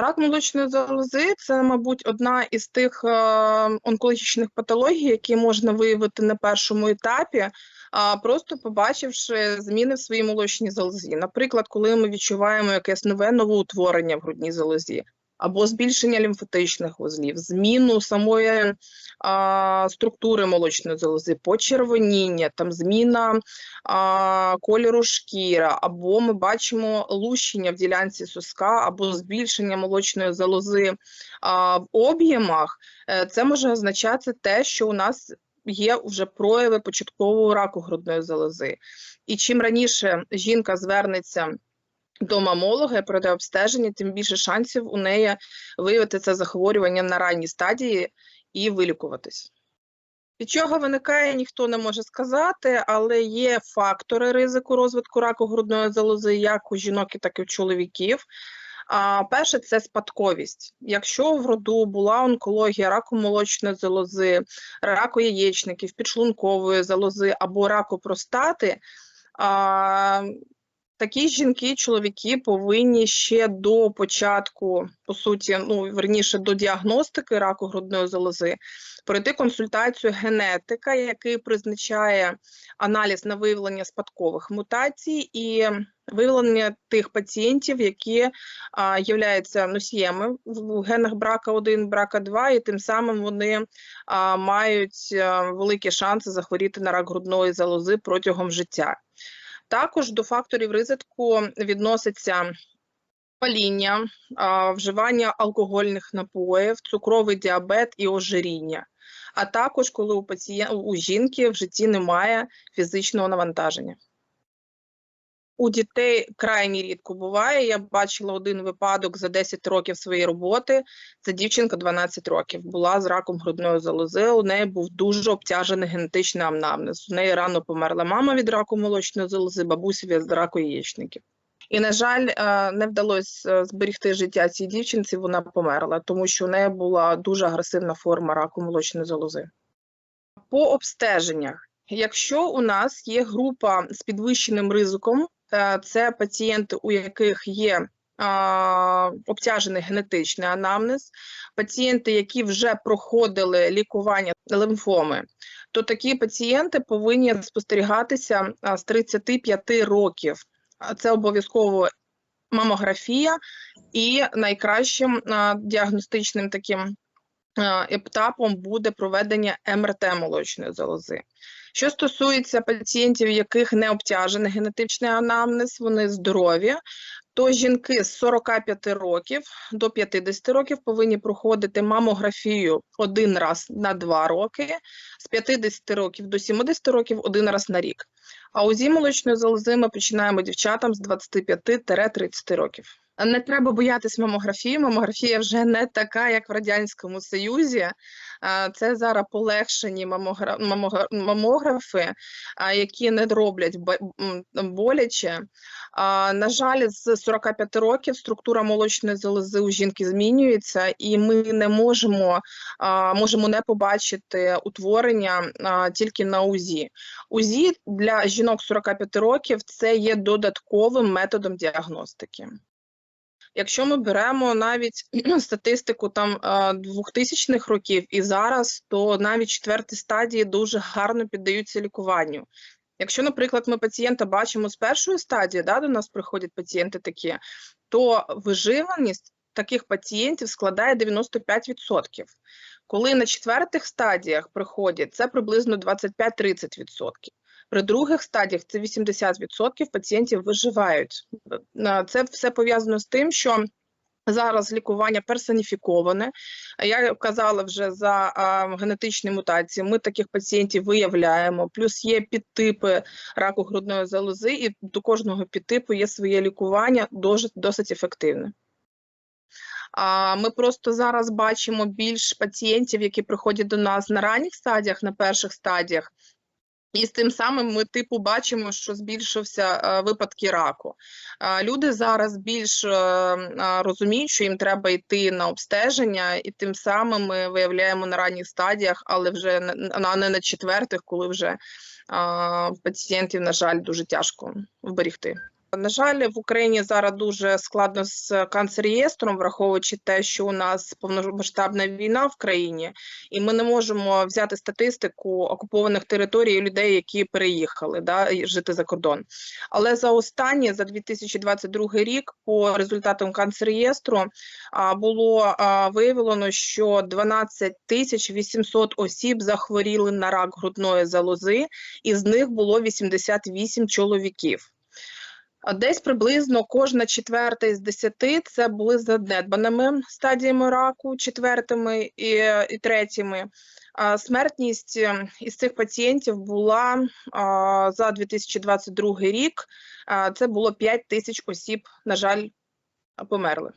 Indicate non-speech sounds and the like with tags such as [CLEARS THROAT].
Рак молочної залози це, мабуть, одна із тих е, онкологічних патологій, які можна виявити на першому етапі, просто побачивши зміни в своїй молочній залозі. Наприклад, коли ми відчуваємо якесь нове новоутворення в грудній залозі, або збільшення лімфатичних вузлів, зміну самої а, структури молочної залози, почервоніння, там зміна а, кольору шкіра, або ми бачимо лущення в ділянці соска, або збільшення молочної залози а, в об'ємах, е, це може означати те, що у нас є вже прояви початкового раку грудної залози. І чим раніше жінка звернеться до мамолога і пройде обстеження, тим більше шансів у неї виявити це захворювання на ранній стадії і вилікуватись. Від чого виникає, ніхто не може сказати, але є фактори ризику розвитку раку грудної залози як у жінок, так і у чоловіків. А, перше це спадковість. Якщо в роду була онкологія раку молочної залози, раку яєчників, підшлункової залози або раку простати, а, такі жінки, чоловіки повинні ще до початку, по суті, ну верніше до діагностики раку грудної залози, пройти консультацію генетика, який призначає аналіз на виявлення спадкових мутацій і виявлення тих пацієнтів, які а, являються носіями в генах брака 1, брака 2, і тим самим вони а, мають а, великі шанси захворіти на рак грудної залози протягом життя. Також до факторів ризику відноситься паління, вживання алкогольних напоїв, цукровий діабет і ожиріння. А також коли у пацієн... у жінки в житті немає фізичного навантаження. У дітей крайні рідко буває. Я бачила один випадок за 10 років своєї роботи. Це дівчинка 12 років, була з раком грудної залози. У неї був дуже обтяжений генетичний амнамнез. У неї рано померла мама від раку молочної залози, бабуся від раку яєчників. І, на жаль, е, не вдалося зберегти життя цій дівчинці, вона померла, тому що у неї була дуже агресивна форма раку молочної залози. По обстеженнях, якщо у нас є група з підвищеним ризиком, е, це пацієнти, у яких є обтяжений генетичний анамнез, пацієнти, які вже проходили лікування лимфоми, то такі пацієнти повинні спостерігатися з 35 років. Це обов'язково мамографія, і найкращим діагностичним таким етапом буде проведення МРТ молочної залози. Що стосується пацієнтів, яких не обтяжений генетичний анамнез, вони здорові, то жінки з 45 років до 50 років повинні проходити мамографію один раз на два роки, з 50 років до 70 років один раз на рік. А УЗІ молочної залози ми починаємо дівчатам з 25-30 років. Не треба боятись мамографії. Мамографія вже не така, як в радянському союзі. Це зараз полегшені мамогра... мамогра- мамографи, які не роблять боляче. На жаль, з 45 років структура молочної залози у жінки змінюється, і ми не можемо, можемо не побачити утворення тільки на УЗІ. УЗІ для жінок 45 років це є додатковим методом діагностики. Якщо ми беремо навіть [CLEARS THROAT] статистику там 2000-х років і зараз, то навіть четверті стадії дуже гарно піддаються лікуванню. Якщо, наприклад, ми пацієнта бачимо з першої стадії, да, до нас приходять пацієнти такі, то виживаність таких пацієнтів складає 95%. Коли на четвертих стадіях приходять, це приблизно 25-30%. При других стадіях це 80% пацієнтів виживають. Це все пов'язано з тим, що зараз лікування персоніфіковане. Я казала вже за генетичні мутації. Ми таких пацієнтів виявляємо. Плюс є підтипи раку грудної залози, і до кожного підтипу є своє лікування досить, досить ефективне. А ми просто зараз бачимо більш пацієнтів, які приходять до нас на ранніх стадіях, на перших стадіях. І з тим самим ми типу бачимо, що збільшився е, випадки раку. Е, люди зараз більш е, розуміють, що їм треба йти на обстеження, і тим самим ми виявляємо на ранніх стадіях, але вже не- а не на четвертих, коли вже пацієнтів, на жаль, дуже тяжко вберегти. На жаль, в Україні зараз дуже складно з канцер-реєстром, враховуючи те, що у нас повномасштабна війна в країні, і ми не можемо взяти статистику окупованих територій людей, які переїхали да, жити за кордон. Але за останні, за 2022 рік, по результатам канцер-реєстру а, було виявлено, що 12 тисяч 800 осіб захворіли на рак грудної залози, і з них було 88 чоловіків. Десь приблизно кожна четверта із десяти це були занедбаними стадіями раку, четвертими і, і третіми. Смертність е, із цих пацієнтів була за 2022 рік. Це було 5 тисяч осіб, на жаль, померли.